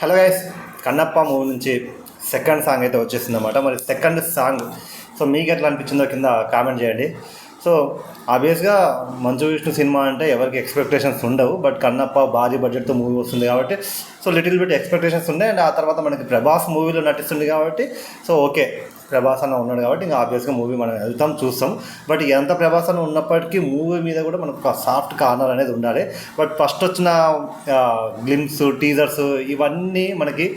Hello guys Kannappa movie నుంచి second song అయితే వచ్చేసిందన్నమాట. మరి సెకండ్ సాంగ్ సో మీకు ఎట్లా అనిపించిందో కింద కామెంట్ చేయండి. సో ఆబ్వియస్గా మంచు విష్ణు సినిమా అంటే ఎవరికి ఎక్స్పెక్టేషన్స్ ఉండవు బట్ కన్నప్ప భారీ బడ్జెట్తో మూవీ వస్తుంది కాబట్టి సో లిటిల్ బిట్ ఎక్స్పెక్టేషన్స్ ఉన్నాయి. అండ్ ఆ తర్వాత మనకి ప్రభాస్ మూవీలో నటిస్తుంది కాబట్టి సో ఓకే ప్రభాస్ అన్న ఉన్నాడు కాబట్టి ఇంకా ఆబ్వియస్గా మూవీ మనం వెళ్తాం చూస్తాం. బట్ ఎంత ప్రభాస్ అన్న ఉన్నప్పటికీ మూవీ మీద కూడా మనకు ఒక సాఫ్ట్ కార్నర్ అనేది ఉండాలి. బట్ ఫస్ట్ వచ్చిన గ్లిమ్స్ టీజర్స్ ఇవన్నీ మనకి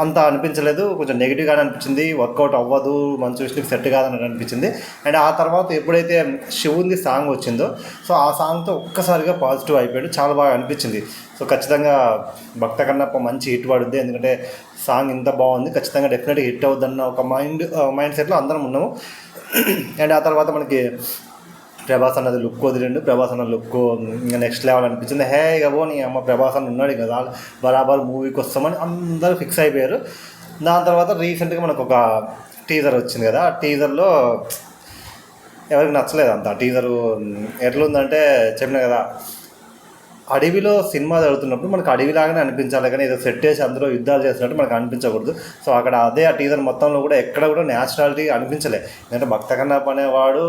అంత అనిపించలేదు. కొంచెం నెగిటివ్గానే అనిపించింది. వర్కౌట్ అవ్వదు. మన చూసినకి సెట్ కాదని అనిపించింది. అండ్ ఆ తర్వాత ఎప్పుడైతే శివుంది సాంగ్ వచ్చిందో సో ఆ సాంగ్తో ఒక్కసారిగా పాజిటివ్ అయిపోయాడు. చాలా బాగా అనిపించింది. సో ఖచ్చితంగా భక్త కన్నప్ప మంచి హిట్ పడుద్ది. ఎందుకంటే సాంగ్ ఇంత బాగుంది. ఖచ్చితంగా డెఫినెట్గా హిట్ అవుద్దన్న ఒక మైండ్ మైండ్ సెట్లో అందరం ఉన్నాము. అండ్ ఆ తర్వాత మనకి ప్రభాస్ అన్నది లుక్ వదిలిండు. ప్రభాస్ అన్న లుక్ ఇంకా నెక్స్ట్ లెవెల్ అనిపించింది. హే ఇక నీ అమ్మ ప్రభాస్ అన్న ఉన్నాడు కదా బరాబర్ మూవీకి వస్తామని అందరూ ఫిక్స్ అయిపోయారు. దాని తర్వాత రీసెంట్గా మనకు ఒక టీజర్ వచ్చింది కదా. ఆ టీజర్లో ఎవరికి నచ్చలేదు అంత. టీజరు ఎట్లుందంటే చెప్పిన కదా అడవిలో సినిమా జరుగుతున్నప్పుడు మనకు అడవిలాగానే అనిపించాలి కానీ ఏదో సెట్ చేసి అందరూ యుద్ధాలు చేసినట్టు మనకు అనిపించకూడదు. సో అక్కడ అదే ఆ టీజర్ మొత్తంలో కూడా ఎక్కడ కూడా న్యాచురాలిటీ అనిపించలే. ఎందుకంటే భక్త కన్నా అనేవాడు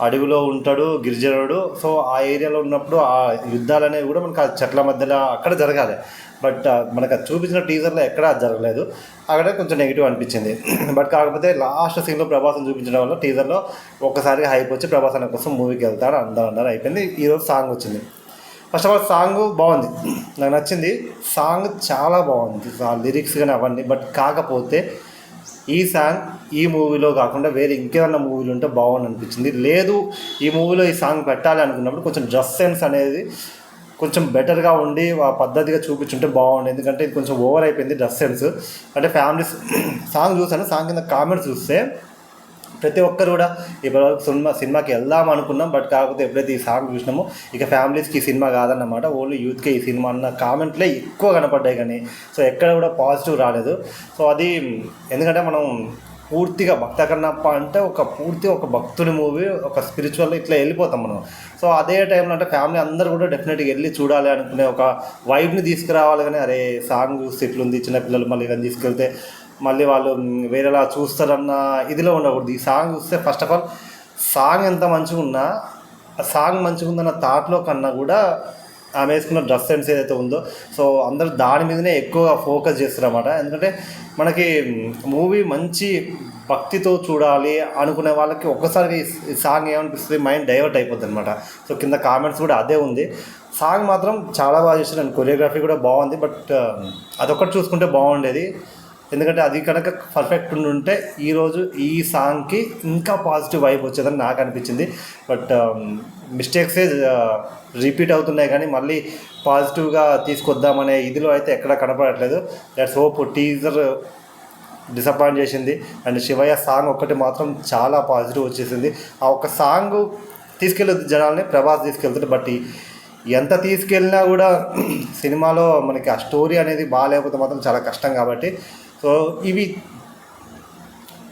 అడవిలో ఉంటాడు గిరిజనుడు. సో ఆ ఏరియాలో ఉన్నప్పుడు ఆ యుద్ధాలు అనేవి కూడా మనకు ఆ చెట్ల మధ్యలో అక్కడ జరగాలి. బట్ మనకు అది చూపించిన టీజర్లో ఎక్కడ అది జరగలేదు. అక్కడ కొంచెం నెగిటివ్ అనిపించింది. బట్ కాకపోతే లాస్ట్ సీన్లో ప్రభాసం చూపించడం వల్ల టీజర్లో ఒకసారి హైప్ వచ్చి ప్రభాసం కోసం మూవీకి వెళ్తాడు అందరూ అందరూ అయిపోయింది. ఈరోజు సాంగ్ వచ్చింది. ఫస్ట్ ఆఫ్ ఆల్ సాంగ్ బాగుంది. నాకు నచ్చింది. సాంగ్ చాలా బాగుంది. ఆ లిరిక్స్ కానీ అవన్నీ. బట్ కాకపోతే ఈ సాంగ్ ఈ మూవీలో కాకుండా వేరే ఇంకేదన్నా మూవీలు ఉంటే బాగుంది అనిపించింది. లేదు ఈ మూవీలో ఈ సాంగ్ పెట్టాలి అనుకున్నప్పుడు కొంచెం డ్రెస్ సెన్స్ అనేది కొంచెం బెటర్గా ఉండి ఆ పద్ధతిగా చూపించుంటే బాగుంది ఎందుకంటే ఇది కొంచెం ఓవర్ అయిపోయింది డ్రెస్ సెన్స్ అంటే ఫ్యామిలీస్ సాంగ్ చూసాను? సాంగ్ కింద కామెంట్స్ చూస్తే ప్రతి ఒక్కరు కూడా ఇప్పటివరకు సినిమా సినిమాకి వెళ్దాం అనుకున్నాం బట్ కాకపోతే ఎప్పుడైతే ఈ సాంగ్ చూసినామో ఇక ఫ్యామిలీస్కి ఈ సినిమా కాదన్నమాట. ఓన్లీ యూత్కే ఈ సినిమా అన్న కామెంట్లే ఎక్కువ కనపడ్డాయి కానీ సో ఎక్కడ కూడా పాజిటివ్ రాలేదు. సో అది ఎందుకంటే మనం పూర్తిగా భక్త కన్నప్ప అంటే ఒక పూర్తి ఒక భక్తుడి మూవీ ఒక స్పిరిచువల్ ఇట్లా వెళ్ళిపోతాం మనం. సో అదే టైంలో అంటే ఫ్యామిలీ అందరూ కూడా డెఫినెట్గా వెళ్ళి చూడాలి అనుకునే ఒక వైబ్ని తీసుకురావాలి కానీ అరే సాంగ్ చూస్తే ఇట్లుంది చిన్నపిల్లలు మళ్ళీ కానీ తీసుకెళ్తే మళ్ళీ వాళ్ళు వేరేలా చూస్తారన్న ఇదిలో ఉండకూడదు. ఈ సాంగ్ చూస్తే ఫస్ట్ ఆఫ్ ఆల్ సాంగ్ ఎంత మంచిగా ఉన్నా ఆ సాంగ్ మంచిగా ఉందన్న థాట్లో కన్నా కూడా ఆమె వేసుకున్న డ్రెస్ సెన్స్ ఏదైతే ఉందో సో అందరూ దాని మీదనే ఎక్కువగా ఫోకస్ చేస్తారన్నమాట. ఎందుకంటే మనకి మూవీ మంచి భక్తితో చూడాలి అనుకునే వాళ్ళకి ఒక్కసారి సాంగ్ ఏమనిపిస్తుంది? మైండ్ డైవర్ట్ అయిపోద్ది అనమాట సో కింద కామెంట్స్ కూడా అదే ఉంది. సాంగ్ మాత్రం చాలా బాగా చేశారు. కొరియోగ్రఫీ కూడా బాగుంది. బట్ అదొక్కటి చూసుకుంటే బాగుండేది. ఎందుకంటే అది కనుక పర్ఫెక్ట్ ఉంటే ఈరోజు ఈ సాంగ్కి ఇంకా పాజిటివ్ వైబ్ వచ్చేదని నాకు అనిపించింది. బట్ మిస్టేక్సే రిపీట్ అవుతున్నాయి కానీ మళ్ళీ పాజిటివ్గా తీసుకొద్దామనే ఇదిలో అయితే ఎక్కడ కనపడట్లేదు. దట్స్ హోప్ టీజర్ డిసప్పాయింట్ చేసింది. అండ్ శివయ్య సాంగ్ ఒక్కటి మాత్రం చాలా పాజిటివ్ వచ్చేసింది. ఆ ఒక్క సాంగ్ తీసుకెళ్ళదు జనాల్ని ప్రభాస్ తీసుకెళ్తుంది బట్ ఎంత తీసుకెళ్ళినా కూడా సినిమాలో మనకి ఆ స్టోరీ అనేది బాగాలేకపోతే మాత్రం చాలా కష్టం కాబట్టి సో ఇవి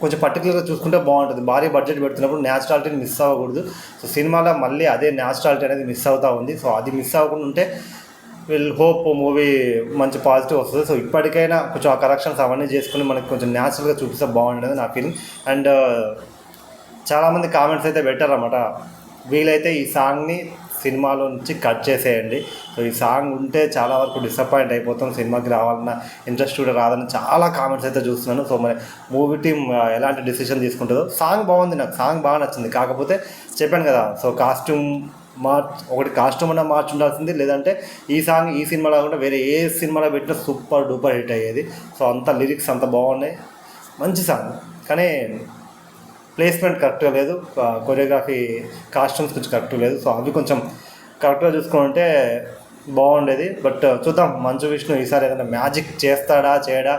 కొంచెం పర్టికులర్గా చూసుకుంటే బాగుంటుంది. భారీ బడ్జెట్ పెడుతున్నప్పుడు న్యాచురాలిటీని మిస్ అవ్వకూడదు. సో సినిమాలో మళ్ళీ అదే న్యాచురాలిటీ అనేది మిస్ అవుతూ ఉంది. సో అది మిస్ అవ్వకుండా ఉంటే విల్ హోప్ మూవీ మంచి పాజిటివ్ వస్తుంది. సో ఇప్పటికైనా కొంచెం ఆ కరెక్షన్స్ అవన్నీ చేసుకుని మనకి కొంచెం న్యాచురల్గా చూపిస్తే బాగుంటుంది నా ఫీలింగ్ అండ్ చాలామంది కామెంట్స్ అయితే పెట్టారన్నమాట. వీలైతే ఈ సాంగ్ని సినిమాలో నుంచి కట్ చేసేయండి. సో ఈ సాంగ్ ఉంటే చాలా వరకు డిసప్పాయింట్ అయిపోతాం. సినిమాకి రావాలన్న ఇంట్రెస్ట్ కూడా రాదని చాలా కామెంట్స్ అయితే చూస్తున్నాను. సో మరి మూవీ టీమ్ ఎలాంటి డిసిషన్ తీసుకుంటుందో సాంగ్ బాగుంది నాకు. సాంగ్ బాగా నచ్చింది. కాకపోతే చెప్పాను కదా సో కాస్ట్యూమ్ మార్చ్ ఒకటి కాస్ట్యూమ్ అన్న మార్చి ఉండాల్సింది. లేదంటే ఈ సాంగ్ ఈ సినిమాలో కూడా వేరే ఏ సినిమాలో పెట్టినా సూపర్ డూపర్ హిట్ అయ్యేది. సో అంత లిరిక్స్ అంత బాగున్నాయి. మంచి సాంగ్. కానీ ప్లేస్మెంట్ కరెక్ట్గా లేదు. కొరియోగ్రఫీ కాస్ట్యూమ్స్ కొంచెం కరెక్ట్ లేదు. సో అవి కొంచెం కరెక్ట్గా చూసుకుంటే బాగుండేది. బట్ చూద్దాం. మంచు విష్ణు ఈసారి ఏదైనా మ్యాజిక్ చేస్తాడా చేయడా?